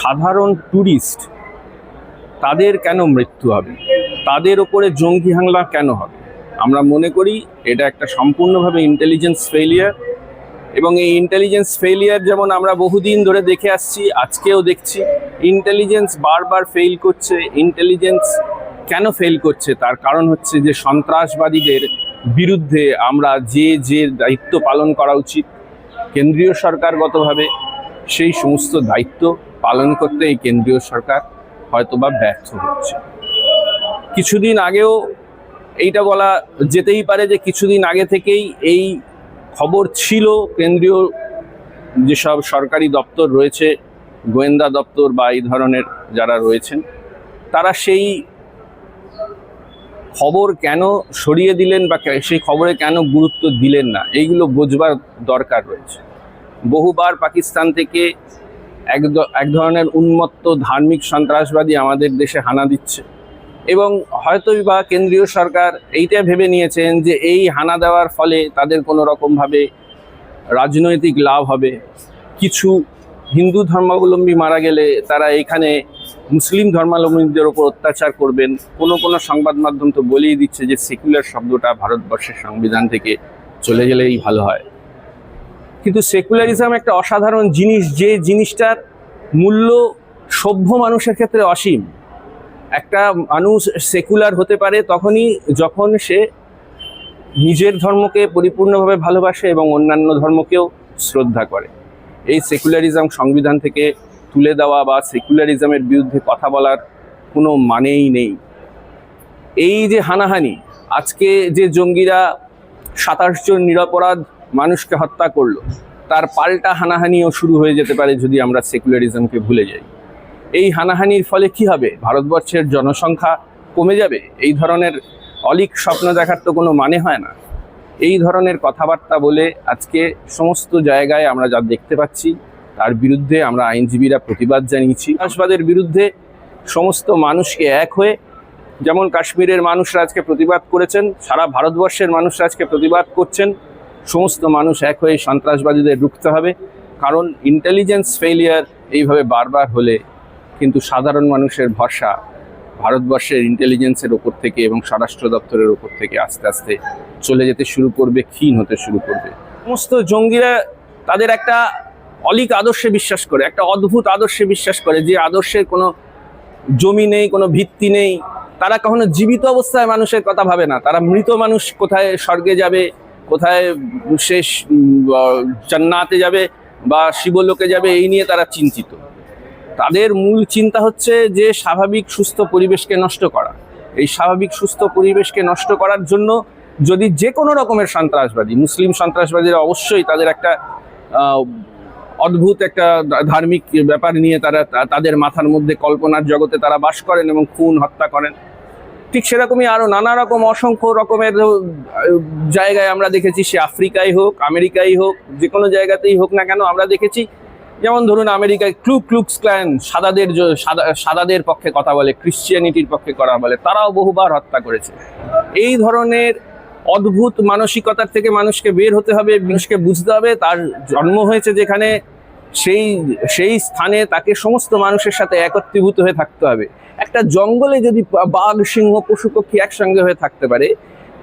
সাধারণ ট্যুরিস্ট তাদের কেন মৃত্যু হবে? তাদের ওপরে জঙ্গি হামলা কেন হবে? আমরা মনে করি এটা একটা সম্পূর্ণভাবে ইন্টেলিজেন্স ফেলিয়ার এবং এই ইন্টেলিজেন্স ফেলিয়ার যেমন আমরা বহুদিন ধরে দেখে আসছি, আজকেও দেখছি ইন্টেলিজেন্স বারবার ফেল করছে ইন্টেলিজেন্স কেন ফেল করছে? তার কারণ হচ্ছে যে সন্ত্রাসবাদীদের বিরুদ্ধে আমরা যে যে দায়িত্ব পালন করা উচিত, কেন্দ্রীয় সরকারগতভাবে সেই সমস্ত দায়িত্ব পালন করতে এই কেন্দ্রীয় সরকার হয়তোবা ব্যর্থ হচ্ছে। কিছুদিন আগেও এইটা বলা যেতেই পারে যে কিছুদিন আগে থেকেই এই খবর ছিল, কেন্দ্রীয় যেসব সরকারি দপ্তর রয়েছে, গোয়েন্দা দপ্তর বা এই ধরনের যারা রয়েছেন, তারা সেই খবর কেন সরিয়ে দিলেন বা সেই খবরে কেন গুরুত্ব দিলেন না, এইগুলো বোঝবার দরকার রয়েছে। বহুবার পাকিস্তান থেকে এক এক ধরনের উন্মত্ত ধার্মিক সন্ত্রাসবাদী আমাদের দেশে হানা দিচ্ছে। এবং হয়তোই বা কেন্দ্রীয় সরকার এইটা ভেবে নিয়েছেন যে এই হানা দেওয়ার ফলে তাদের কোনো রকমভাবে রাজনৈতিক লাভ হবে। কিছু হিন্দু ধর্মাবলম্বী মারা গেলে তারা এখানে মুসলিম ধর্মাবলম্বীদের ওপর অত্যাচার করবেন। কোনো কোনো সংবাদ মাধ্যম তো বলেই দিচ্ছে যে সেকুলার শব্দটা ভারতবর্ষের সংবিধান থেকে চলে গেলেই ভালো হয়। কিন্তু সেকুলারিজম একটা অসাধারণ জিনিস যে জিনিসটার মূল্য সভ্য মানুষের ক্ষেত্রে অসীম। একটা মানুষ সেকুলার হতে পারে তখনই যখন সে নিজের ধর্মকে পরিপূর্ণভাবে ভালোবাসে এবং অন্যান্য ধর্মকেও শ্রদ্ধা করে। এই সেকুলারিজম সংবিধান থেকে তুলে দেওয়া বা সেকুলারিজমের বিরুদ্ধে কথা বলার কোনো মানেই নেই। এই যে হানাহানি, আজকে যে জঙ্গিরা সাতাশ জন নিরপরাধ মানুষকে হত্যা করল, তার পাল্টা হানাহানিও শুরু হয়ে যেতে পারে যদি আমরা সেকুলারিজমকে ভুলে যাই। এই হানাহানির ফলে কি হবে? ভারতবর্ষের জনসংখ্যা কমে যাবে? এই ধরনের অলিক স্বপ্ন দেখার তো কোনো মানে হয় না। এই ধরনের কথাবার্তা বলে আজকে সমস্ত জায়গায় আমরা যা দেখতে পাচ্ছি, তার বিরুদ্ধে আমরা আইনজীবীরা প্রতিবাদ জানিয়েছি। সন্ত্রাসবাদের বিরুদ্ধে সমস্ত মানুষকে এক হয়ে, যেমন কাশ্মীরের মানুষরা আজকে প্রতিবাদ করেছেন, সারা ভারতবর্ষের মানুষরা আজকে প্রতিবাদ করছেন সমস্ত মানুষ এক হয়ে সন্ত্রাসবাদীদের রুখতে হবে। কারণ ইন্টেলিজেন্স ফেলিয়ার এইভাবে বারবার হলে কিন্তু সাধারণ মানুষের ভরসা ভারতবর্ষের ইন্টেলিজেন্সের ওপর থেকে এবং স্বরাষ্ট্র দপ্তরের ওপর থেকে আস্তে আস্তে চলে যেতে শুরু করবে, ক্ষীণ হতে শুরু করবে। সমস্ত জঙ্গিরা তাদের একটা অলিক আদর্শে বিশ্বাস করে, একটা অদ্ভুত আদর্শে বিশ্বাস করে যে আদর্শের কোনো জমি নেই, কোনো ভিত্তি নেই। তারা কখনো জীবিত অবস্থায় মানুষের কথা ভাবে না। তারা মৃত মানুষ কোথায় স্বর্গে যাবে কোথায় শেষ জান্নাতে যাবে বা শিবলোকে যাবে এই নিয়ে তারা চিন্তিত। তাদের মূল চিন্তা হচ্ছে যে স্বাভাবিক সুস্থ পরিবেশকে নষ্ট করা। এই স্বাভাবিক সুস্থ পরিবেশকে নষ্ট করার জন্য যদি যে কোনো রকমের সন্ত্রাসবাদী, মুসলিম সন্ত্রাসবাদীরা অবশ্যই তাদের একটা অদ্ভুত একটা ধার্মিক ব্যাপার নিয়ে তারা, তাদের মাথার মধ্যে কল্পনার জগতে তারা বাস করেন এবং খুন, হত্যা করেন। ঠিক সেরকমই আরও নানা রকম অসংখ্য রকমের জায়গায় আমরা দেখেছি, সে আফ্রিকায় হোক, আমেরিকায় হোক, যে কোনো জায়গাতেই হোক না কেন আমরা দেখেছি। যেমন ধরুন আমেরিকায় ক্লু ক্লুক্স ক্ল্যান সাদাদের সাদা, সাদাদের পক্ষে কথা বলে, ক্রিশ্চিয়ানিটির পক্ষে করা বলে, তারাও বহুবার হত্যা করেছে। এই ধরনের অদ্ভুত মানসিকতার থেকে মানুষকে বের হতে হবে, মানুষকে বুঝতে হবে, তার জন্ম হয়েছে যেখানে সেই সেই স্থানে তাকে সমস্ত মানুষের সাথে একত্রীভূত হয়ে থাকতে হবে। একটা জঙ্গলে যদি বাঘ, সিংহ পশু পক্ষী একসঙ্গে হয়ে থাকতে পারে,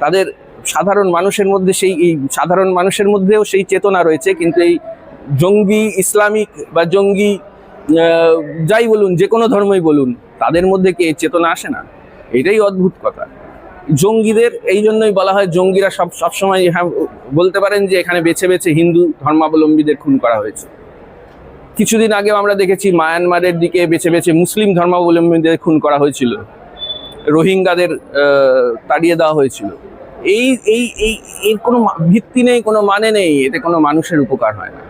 তাদের সাধারণ মানুষের মধ্যে সেই, এই সাধারণ মানুষের মধ্যেও সেই চেতনা রয়েছে, কিন্তু এই জঙ্গি ইসলামিক বা জঙ্গি যাই বলুন, যে কোনো ধর্মই বলুন, তাদের মধ্যে কি এই চেতনা আসে না? এটাই অদ্ভুত কথা। জঙ্গিদের, এই জন্যই বলা হয় জঙ্গিরা সব, সবসময় হ্যাঁ বলতে পারেন যে এখানে বেছে বেছে হিন্দু ধর্মাবলম্বীদের খুন করা হয়েছে। কিছুদিন আগে আমরা দেখেছি মায়ানমারের দিকে বেছে বেছে মুসলিম ধর্মাবলম্বীদের খুন করা হয়েছিল। রোহিঙ্গাদের তাড়িয়ে দেওয়া হয়েছিল। এই এই এই, এর কোনো ভিত্তি নেই, কোনো মানে নেই, এতে কোনো মানুষের উপকার হয় না।